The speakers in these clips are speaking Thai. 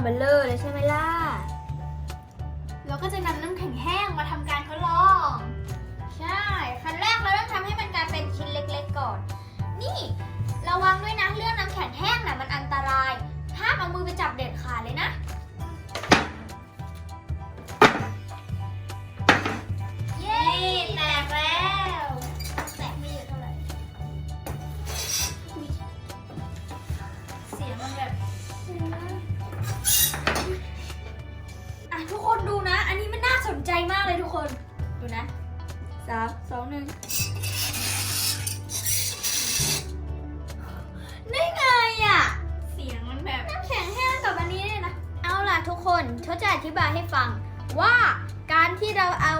เบลเลอร์เลยใช่ไหมล่ะ เราก็จะนำน้ำแข็งแห้งมาทำการทดลอง ใช่ ขั้นแรกเราต้องทำให้มันกลายเป็นชิ้นเล็กๆก่อน นี่ระวังด้วยนะเรื่องน้ำแข็งแห้งน่ะมันอันตราย ห้ามเอามือไปจับเด็ดขาดเลยนะ คนเขาจะอธิบายให้ฟังว่าการที่เราเอา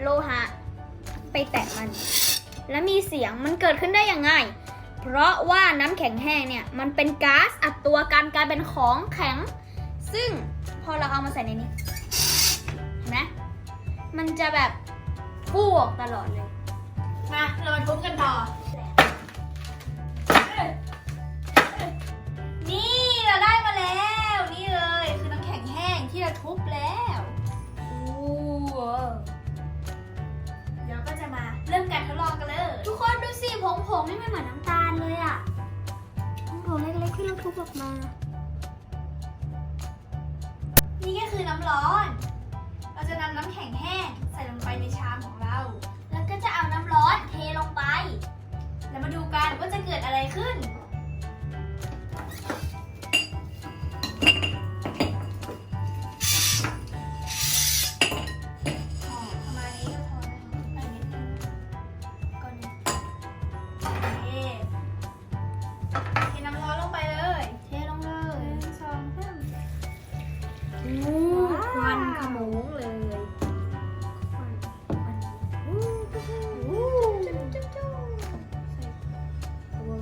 โลหะ ไปแตะมัน และมีเสียงมันเกิดขึ้นได้ยังไง เพราะว่าน้ำแข็งแห้งเนี่ย มันเป็นก๊าซอัดตัวกันกลายเป็นของแข็ง ซึ่งพอเราเอามาใส่ในนี้เห็นไหมมันจะแบบฟูออกตลอดเลย มา เรามาทุบกันต่อ ห้งที่เราทุบแล้วอู้เดี๋ยวก็จะมาเริ่มการทดลองกันเลย ทุกคนดูสิผงผงๆนี่มันเหมือนน้ำตาลเลยอะผงเล็กๆที่เราทุบออกมา นี่ก็คือน้ำร้อน เราจะนำน้ำแข็งแห้งใส่ลงไปในชามของเรา แล้วก็จะเอาน้ำร้อนเทลงไป แล้วมาดูกันว่าจะเกิดอะไรขึ้น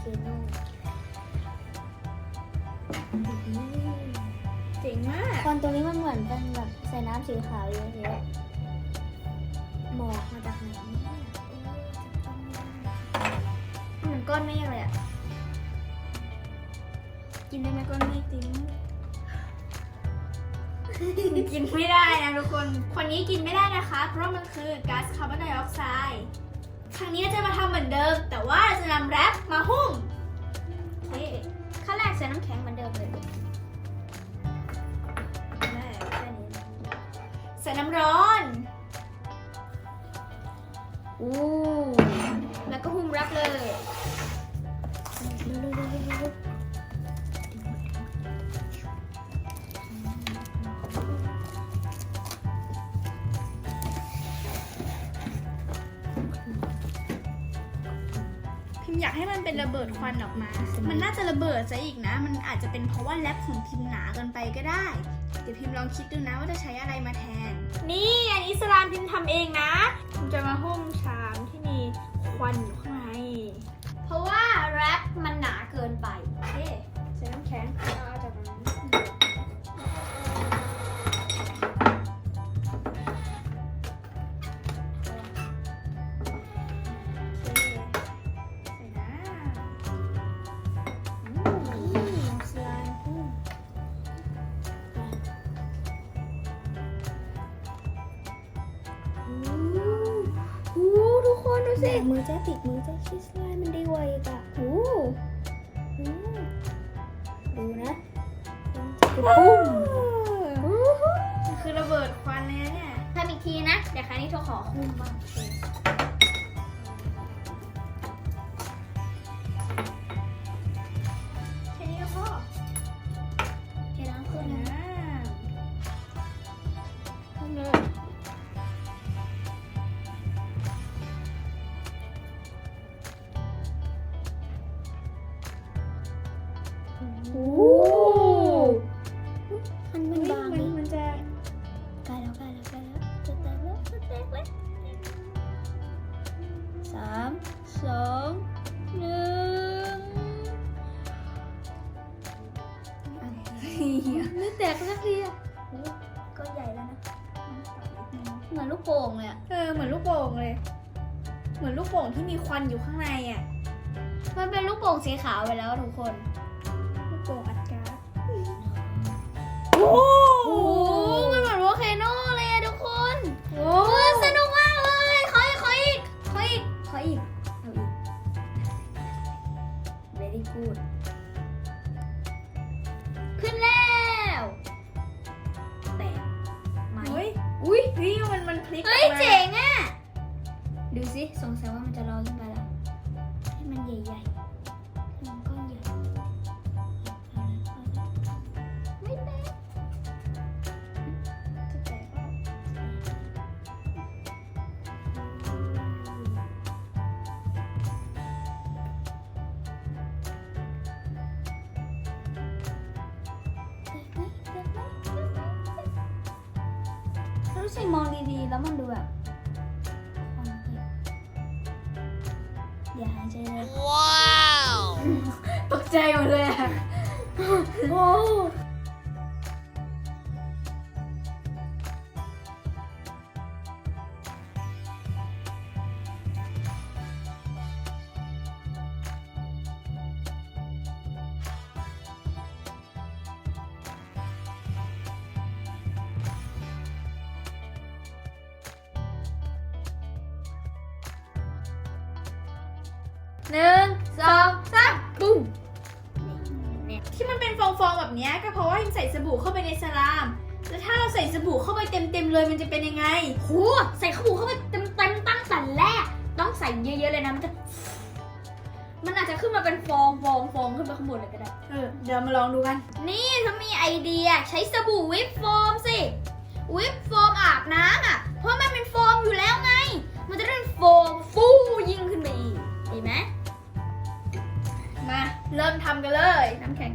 วอลเคโนเจ๋งมากควันตรงนี้มันเหมือนเป็นแบบใส่น้ำสีขาวเยอะๆหมอกมาจากไหนเนี่ยเหมือนก้อนเมฆเลยอะ กินได้ไหมก้อนเมฆจริงกินไม่ได้นะทุกคน คนนี้กินไม่ได้นะคะ เพราะมันคือก๊าซคาร์บอนไดออกไซด์ ครั้งนี้จะมาทำเหมือนเดิม แต่ว่าจะนำแรปมาหุ้มโอเคขั้นแรกใส่น้ำแข็งเหมือนเดิมเลยใส่น้ำร้อนอู้แล้วก็หุ้มแรปเลย ให้มันเป็นระเบิดควันออกมา มันน่าจะระเบิดซะอีกนะ มันอาจจะเป็นเพราะว่าแรปของพิมหนาเกินไปก็ได้ เดี๋ยวพิมลองคิดดูนะว่าจะใช้อะไรมาแทน นี่อันนี้สลามพิมทำเองนะพิมจะมาหุ้มชามที่มีควันอยู่ข้างใน เพราะว่าแรปมันหนาเกินไปโอเคใส่น้ำแข็งเอาจากตรง ดูสิมือแจ๊ติดมือแจ๊ชิสไลมันดีกว่าอีกอะอู้อืมดูนะปุ้มมันคือระเบิดควันเลยนะเนี่ยทำอีกทีนะ เดี๋ยวครั้งนี้เธอขอคุ้มบ้าง โอ้มันมันบางมันนี่มันจะใกล้แล้วใกล้แล้วใกล้แล้วจะแตกแล้วจะแตกแล้วสามสองหนึ่งไม่แตกสักทีอะโอ้ก็ใหญ่แล้วนะ เหมือนลูกโป่งเลยอะเออเหมือนลูกโป่งเลย เหมือนลูกโป่งที่มีควันอยู่ข้างในอะ มันเป็นลูกโป่งสีขาวไปแล้วทุกคน ลูกโป่งอัดก๊าซโอ้โอ้โหมันเหมือนวอลเคโนเลยอะทุกคนโหโอ้ยสนุกมากเลยขออีกขออีกขออีกขออีกเอาอีก very good ขึ้นแล้วแตกไหมเฮ้ยอุ้ยนี่มันมันพลิกเฮ้ย ออกมาเจ๋งอะดูสิสงสัยว่ามันจะลอยขึ้นไป รู้สึกมองดีๆ แล้วมันดูแบบอย่าหายใจเลยตกใจหมดเลยอะโอ้ สองสามปุ้มที่มันเป็นฟองๆแบบเนี้ยก็เพราะว่าพิมใส่สบู่เข้าไปในสลาม แล้วถ้าเราใส่สบู่เข้าไปเต็มๆเลยมันจะเป็นยังไงโหใส่ข้าวหมูเข้าไปเต็มเต็มๆตั้งแต่แรก ต้องใส่เยอะๆเลยนะมันจะ มันอาจจะขึ้นมาเป็นฟองฟองฟองขึ้นไปข้างบนเลยก็ได้ เออเดี๋ยวมาลองดูกัน นี่ถ้ามีไอเดียใช้สบู่วิปโฟมสิ วิปโฟมอาบน้ำอะ เพราะมันเป็นโฟมอยู่แล้วไง มันจะได้เป็นโฟมฟู เริ่มทำกันเลย น้ำแข็ง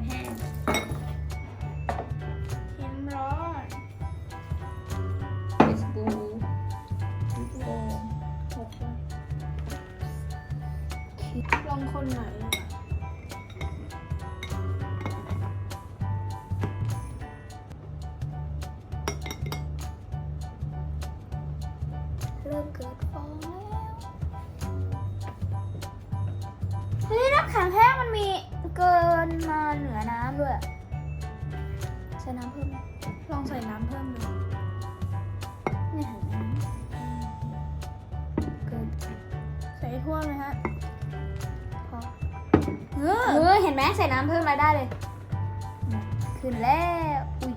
ใส่น้ำเพิ่มดูเนี่ยเห็นไหมเกินใส่ให้ทั่วเลยฮะพอเอเอออเห็นไหมใส่น้ำเพิ่มอะไรได้เลย ขึ้นแล้ว อุ้ย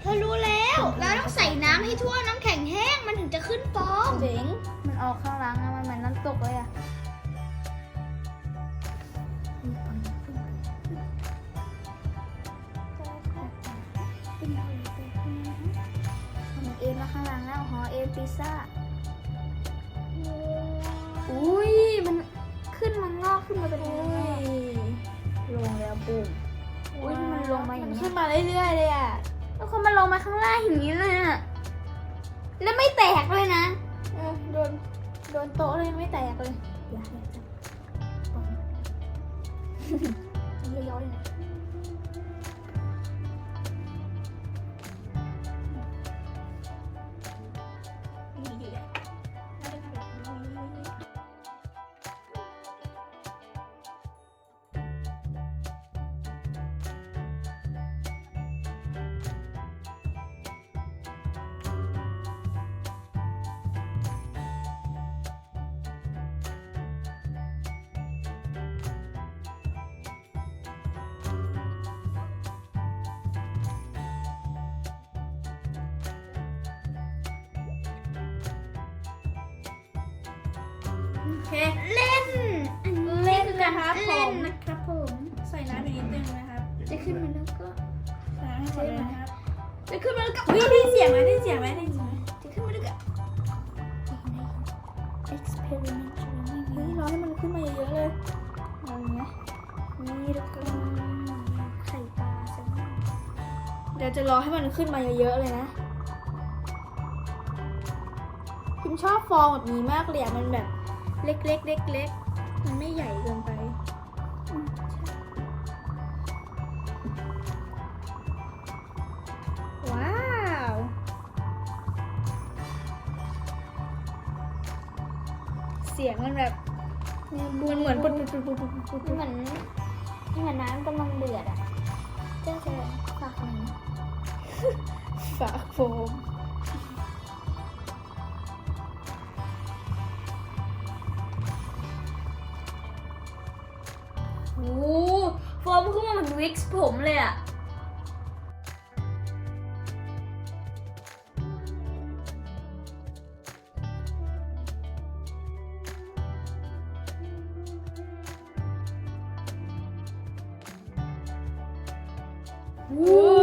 เธอรู้แล้ว เราต้องใส่น้ำให้ทั่วน้ำแข็งแห้งมันถึงจะขึ้นฟองเจ๋งมันออกข้างหลังอะมันเหมือนน้ำตกเลยอะาข้างหลังแล้วหอเอ็นพิซซ่า อุ้ยมันขึ้นมันงอกขึ้นมาเป็นอุ้ยังไงยลงแล้วปุ่มอุ๊ยมันลงมาอย่างนี้นี้ขึ้นมาเรื่อยๆเลยอะแล้วคนมันลงมาข้างล่างอย่างนี้เลยอะแล้วไม่แตกเลยนะเออโดนโดนโต๊ะเลยไม่แตกเลยอย่าให้จับปองย้อยๆเลยโอ เค เล่นเล่นนะครับผมเล่นนะครับผม ใส่น้ำอีกนิดนึงนะครับ จะขึ้นมาแล้วก็ใส่น้ำให้หมดเลยนะครับ จะขึ้นมาแล้วก็เฮ้ยได้ยินเสียงไหมได้ยินเสียงไหมได้ยินเสียงไหมจะขึ้นมาแล้วก็ experiment เฮ้ยรอให้มันขึ้นมาเยอะๆเลยเอาอย่างเงี้ยนี่ทุกคนไข่ปลาแซลมอนเดี๋ยวจะรอให้มันขึ้นมาเยอะๆเลยนะพิมชอบฟองแบบนี้มากเลยอะมันแบบ เล็กๆเล็กๆมันไม่ใหญ่เกินไปอืมใช่ว้าว เสียงมันแบบมันเหมือนปุดปุดปุดปุดปุดปุดปุดเหมือนเหมือนน้ำกำลังเดือดอะเจ้าจะฝากหน่อยนะฝากโฟม วิกซ์ผมเลยอะวู้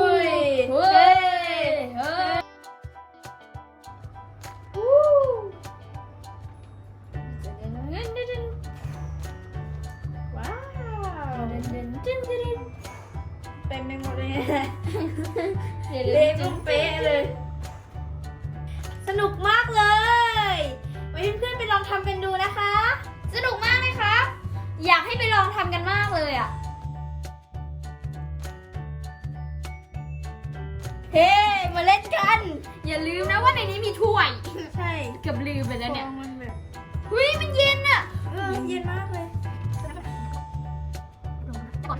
เละตุ้มเป๊ะเลย สนุกมากเลยไว้เพื่อนๆไปลองทำกันดูนะคะ สนุกมากเลยครับ อยากให้ไปลองทำกันมากเลยอะ เฮ้มาเล่นกัน อย่าลืมนะว่าในนี้มีถ้วย ใช่เกือบลืมไปแล้วเนี่ยฟองมันแบบเฮ้ยมันเย็นอะเออเย็นมากเลยก่อน